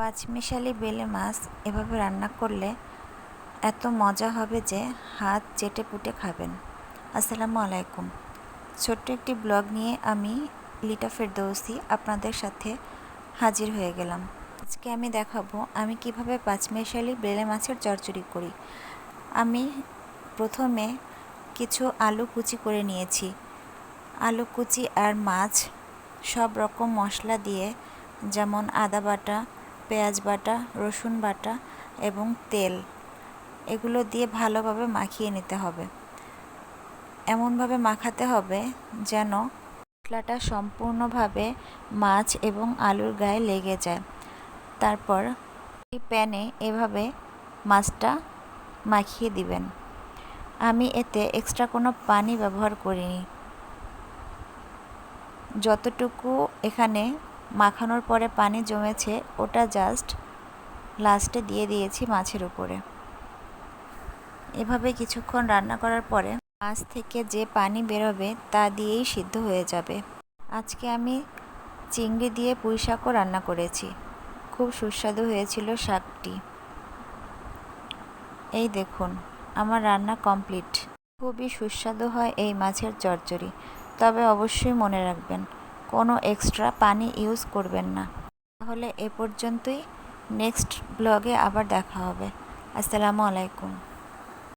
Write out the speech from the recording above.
পাঁচমিশালি বেলে মাছ এভাবে রান্না করলে এত মজা হবে যে হাত চেটে পুটে খাবেন। আসসালামু আলাইকুম। ছোট্ট একটি ব্লগ নিয়ে আমি লিটা ফেরদৌসি আপনাদের সাথে হাজির হয়ে গেলাম। আজকে আমি দেখাবো আমি কীভাবে পাঁচমিশালি বেলে মাছের চচ্চড়ি করি। আমি প্রথমে কিছু আলু কুচি করে নিয়েছি। আলু কুচি আর মাছ সব রকম মশলা দিয়ে, যেমন আদা বাটা পেঁয়াজ বাটা, রসুন বাটা এবং তেল। এগুলো দিয়ে ভালোভাবে মাখিয়ে নিতে হবে। এমনভাবে মাখাতে হবে যেন মশলাটা সম্পূর্ণভাবে মাছ এবং আলুর গায়ে লেগে যায়। তারপর এই প্যানে এভাবে মাছটা মাখিয়ে দিবেন। আমি এতে এক্সট্রা কোনো পানি ব্যবহার করিনি। যতটুকু এখানে মাখানোর পরে পানি জমেছে, ওটা জাস্ট লাস্টে দিয়ে দিয়েছি মাছের উপরে। এভাবে কিছুক্ষণ রান্না করার পরে মাছ থেকে যে পানি বেরোবে তা দিয়েই সিদ্ধ হয়ে যাবে। আজকে আমি চিংড়ি দিয়ে পুঁই শাকও রান্না করেছি। খুব সুস্বাদু হয়েছিল শাকটি। এই দেখুন, আমার রান্না কমপ্লিট। খুবই সুস্বাদু হয় এই মাছের চচ্চড়ি, তবে অবশ্যই মনে রাখবেন কোনো এক্সট্রা পানি ইউজ করবেন না। তাহলে এ পর্যন্তই। নেক্সট ব্লগে আবার দেখা হবে। আসসালামু আলাইকুম।